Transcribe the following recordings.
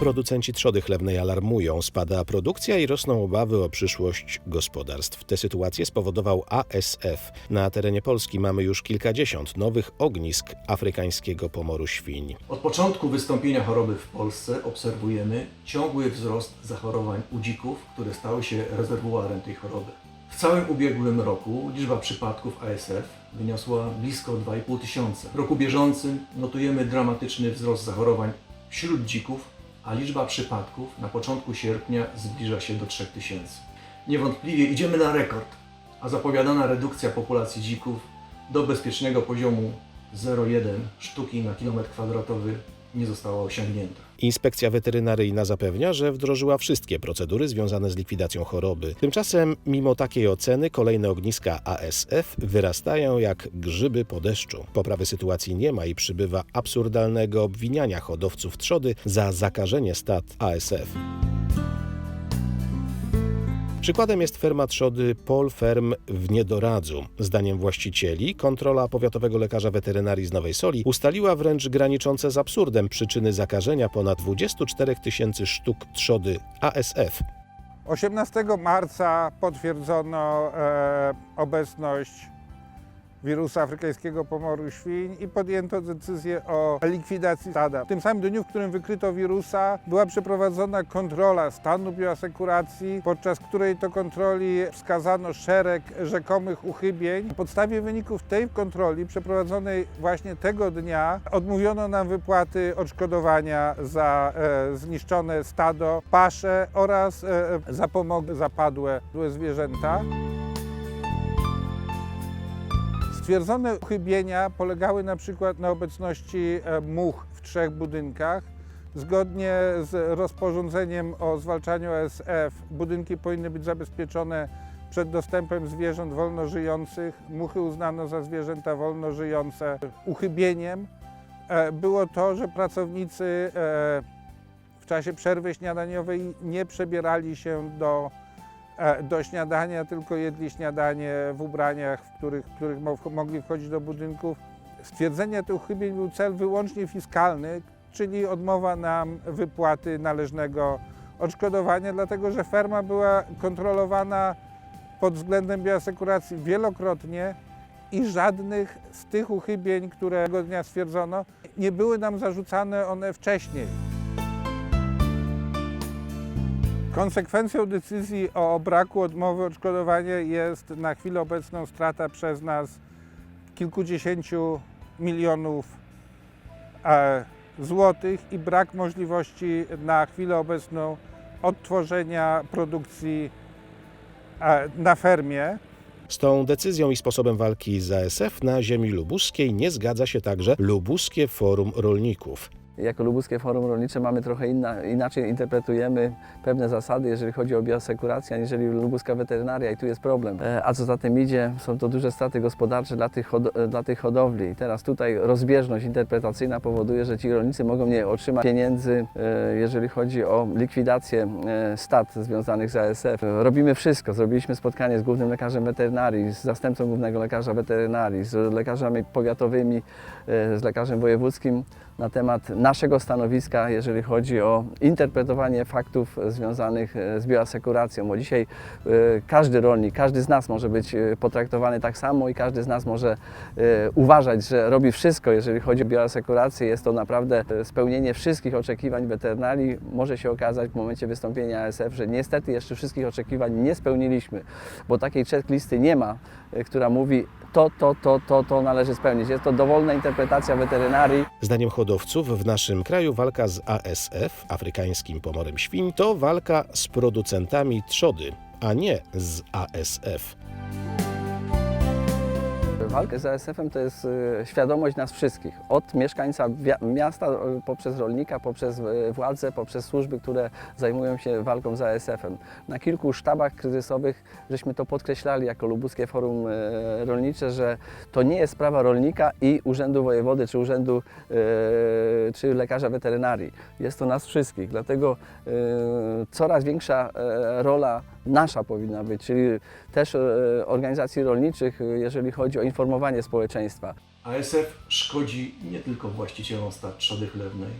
Producenci trzody chlewnej alarmują, spada produkcja i rosną obawy o przyszłość gospodarstw. Tę sytuację spowodował ASF. Na terenie Polski mamy już kilkadziesiąt nowych ognisk afrykańskiego pomoru świń. Od początku wystąpienia choroby w Polsce obserwujemy ciągły wzrost zachorowań u dzików, które stały się rezerwuarem tej choroby. W całym ubiegłym roku liczba przypadków ASF wyniosła blisko 2,5 tysiąca. W roku bieżącym notujemy dramatyczny wzrost zachorowań wśród dzików, a liczba przypadków na początku sierpnia zbliża się do 3000. Niewątpliwie idziemy na rekord, a zapowiadana redukcja populacji dzików do bezpiecznego poziomu 0,1 sztuki na kilometr kwadratowy nie została osiągnięta. Inspekcja weterynaryjna zapewnia, że wdrożyła wszystkie procedury związane z likwidacją choroby. Tymczasem, mimo takiej oceny, kolejne ogniska ASF wyrastają jak grzyby po deszczu. Poprawy sytuacji nie ma i przybywa absurdalnego obwiniania hodowców trzody za zakażenie stad ASF. Przykładem jest ferma trzody Polferm w Niedoradzu. Zdaniem właścicieli, kontrola powiatowego lekarza weterynarii z Nowej Soli ustaliła wręcz graniczące z absurdem przyczyny zakażenia ponad 24 tysięcy sztuk trzody ASF. 18 marca potwierdzono e, obecność wirusa afrykańskiego pomoru świń i podjęto decyzję o likwidacji stada. W tym samym dniu, w którym wykryto wirusa, była przeprowadzona kontrola stanu bioasekuracji, podczas której to kontroli wskazano szereg rzekomych uchybień. Na podstawie wyników tej kontroli, przeprowadzonej właśnie tego dnia, odmówiono nam wypłaty odszkodowania za e, zniszczone stado, pasze oraz e, zapomogi zapadłe zwierzęta. Stwierdzone uchybienia polegały na przykład na obecności e, much w trzech budynkach. Zgodnie z rozporządzeniem o zwalczaniu ASF budynki powinny być zabezpieczone przed dostępem zwierząt wolno żyjących. Muchy uznano za zwierzęta wolno żyjące. Uchybieniem e, było to, że pracownicy e, w czasie przerwy śniadaniowej nie przebierali się do do śniadania, tylko jedli śniadanie w ubraniach, w których, w których mo- mogli wchodzić do budynków. Stwierdzenie tych uchybień był cel wyłącznie fiskalny, czyli odmowa nam wypłaty należnego odszkodowania, dlatego że ferma była kontrolowana pod względem bioasekuracji wielokrotnie i żadnych z tych uchybień, które tego dnia stwierdzono, nie były nam zarzucane one wcześniej. Konsekwencją decyzji o braku odmowy odszkodowania jest na chwilę obecną strata przez nas kilkudziesięciu milionów e, złotych i brak możliwości na chwilę obecną odtworzenia produkcji e, na fermie. Z tą decyzją i sposobem walki z ASF na ziemi lubuskiej nie zgadza się także Lubuskie Forum Rolników. Jako Lubuskie Forum Rolnicze mamy trochę inna, inaczej interpretujemy pewne zasady, jeżeli chodzi o bioasekurację, aniżeli lubuska weterynaria i tu jest problem. E, A co za tym idzie, są to duże straty gospodarcze dla tych, e, dla tych hodowli. I teraz tutaj rozbieżność interpretacyjna powoduje, że ci rolnicy mogą nie otrzymać pieniędzy, e, jeżeli chodzi o likwidację stad związanych z ASF. Robimy wszystko. Zrobiliśmy spotkanie z głównym lekarzem weterynarii, z zastępcą głównego lekarza weterynarii, z lekarzami powiatowymi, z lekarzem wojewódzkim na temat naszego stanowiska, jeżeli chodzi o interpretowanie faktów związanych e, z bioasekuracją, bo dzisiaj e, każdy rolnik, każdy z nas może być e, potraktowany tak samo i każdy z nas może uważać, że robi wszystko, jeżeli chodzi o bioasekurację. Jest to naprawdę spełnienie wszystkich oczekiwań weterynarii. Może się okazać w momencie wystąpienia ASF, że niestety jeszcze wszystkich oczekiwań nie spełniliśmy, bo takiej checklisty nie ma, która mówi to, to, to, to, to należy spełnić. Jest to dowolna interpretacja weterynarii. Zdaniem hodowców w naszym kraju walka z ASF, afrykańskim pomorem świń, to walka z producentami trzody, a nie z ASF. Walkę z ASF-em to jest e, świadomość nas wszystkich. Od mieszkańca miasta, e, poprzez rolnika, poprzez e, władze, poprzez służby, które zajmują się walką z ASF-em. Na kilku sztabach kryzysowych żeśmy to podkreślali jako Lubuskie Forum Rolnicze, że to nie jest sprawa rolnika i Urzędu Wojewody, czy Urzędu, czy lekarza weterynarii. Jest to nas wszystkich, dlatego coraz większa rola nasza powinna być, czyli też e, organizacji rolniczych, e, jeżeli chodzi o informowanie społeczeństwa. ASF szkodzi nie tylko właścicielom stad trzody chlewnej,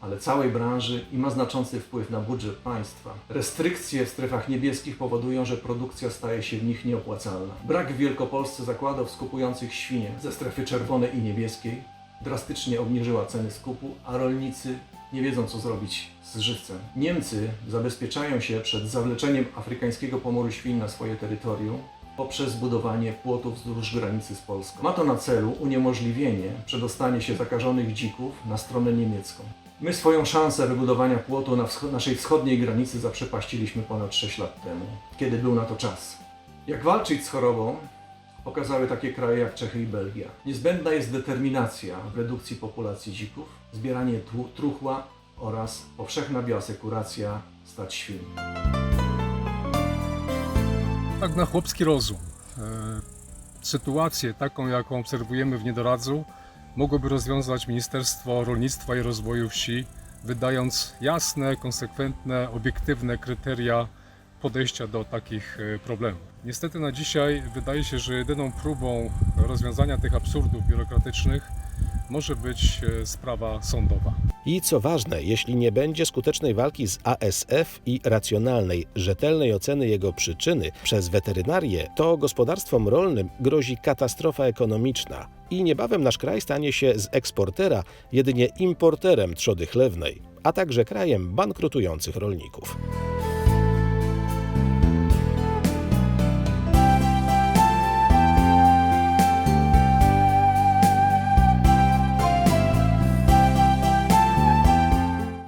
ale całej branży i ma znaczący wpływ na budżet państwa. Restrykcje w strefach niebieskich powodują, że produkcja staje się w nich nieopłacalna. Brak w Wielkopolsce zakładów skupujących świnie ze strefy czerwonej i niebieskiej drastycznie obniżyła ceny skupu, a rolnicy nie wiedzą co zrobić z żywcem. Niemcy zabezpieczają się przed zawleczeniem afrykańskiego pomoru świń na swoje terytorium poprzez budowanie płotów wzdłuż granicy z Polską. Ma to na celu uniemożliwienie przedostania się zakażonych dzików na stronę niemiecką. My swoją szansę wybudowania płotu na naszej wschodniej granicy zaprzepaściliśmy ponad 6 lat temu, kiedy był na to czas. Jak walczyć z chorobą, pokazały takie kraje jak Czechy i Belgia. Niezbędna jest determinacja w redukcji populacji dzików, zbieranie truchła oraz powszechna bioasekuracja stad świń. tak na chłopski rozum. E, Sytuację taką, jaką obserwujemy w Niedoradzu, mogłoby rozwiązać Ministerstwo Rolnictwa i Rozwoju Wsi, wydając jasne, konsekwentne, obiektywne kryteria podejścia do takich e, problemów. Niestety na dzisiaj wydaje się, że jedyną próbą rozwiązania tych absurdów biurokratycznych może być e, sprawa sądowa. I co ważne, jeśli nie będzie skutecznej walki z ASF i racjonalnej, rzetelnej oceny jego przyczyny przez weterynarię, to gospodarstwom rolnym grozi katastrofa ekonomiczna i niebawem nasz kraj stanie się z eksportera jedynie importerem trzody chlewnej, a także krajem bankrutujących rolników.